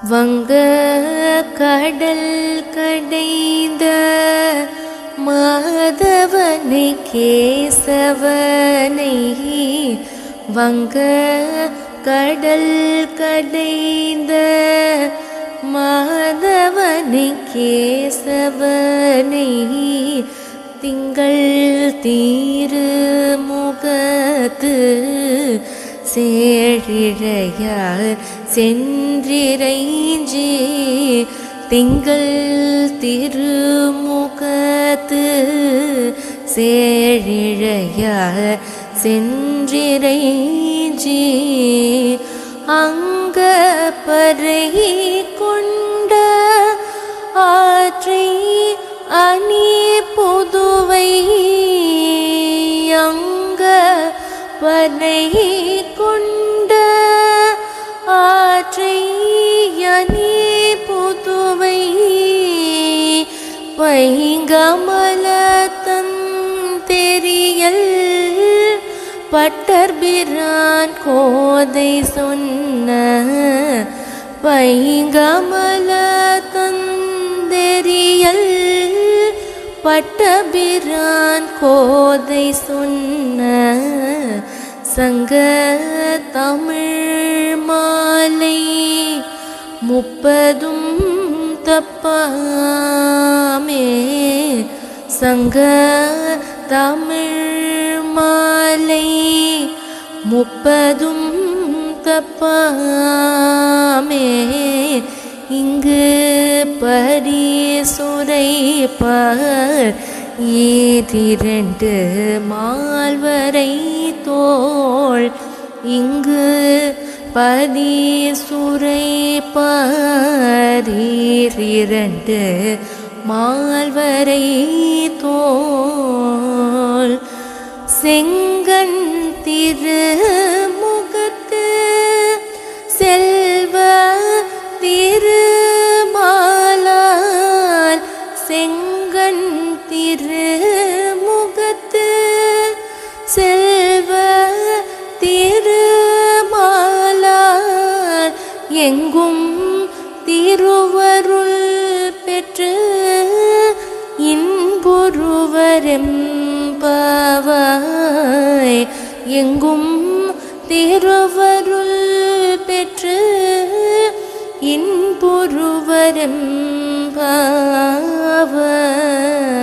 வங்க கடல் கடைந்த மாதவனை கேசவனை வங்க கடல் கடைந்த மாதவனை கேசவனை திங்கள் தீருமுகத்து சேழிழையார் சென்றிரைஞ்சி திங்கள் திருமுகத்து சேழிழையார் சென்றிரைஞ்சி அங்க பறை கொண்ட ஆற்றை அணி பனை கொண்ட ஆற்றை புதுவை பைங்கமல தெரியல் பட்டர்பிரான் கோதை சொன்ன பைங்கமல தந்தெரியல் பட்டபிரான் கோதை சொன்ன சங்க தமிழ் மாலை முப்பதும் தப்பாமே. சங்க தமிழ் மாலை முப்பதும் தப்பாமே. இங்கு பரிசுரை பார் ஏதிரண்டு மால்வரை தோள். இங்கு பதிசுரை பாரீரிரண்டு மால்வரை தோள். செங்கன் திரு எங்கும் திருவருள் பெற்று இன்புருவரெம்பாவாய் எங்கும் திருவருள் பெற்று இன்புருவரெம்பாவாய்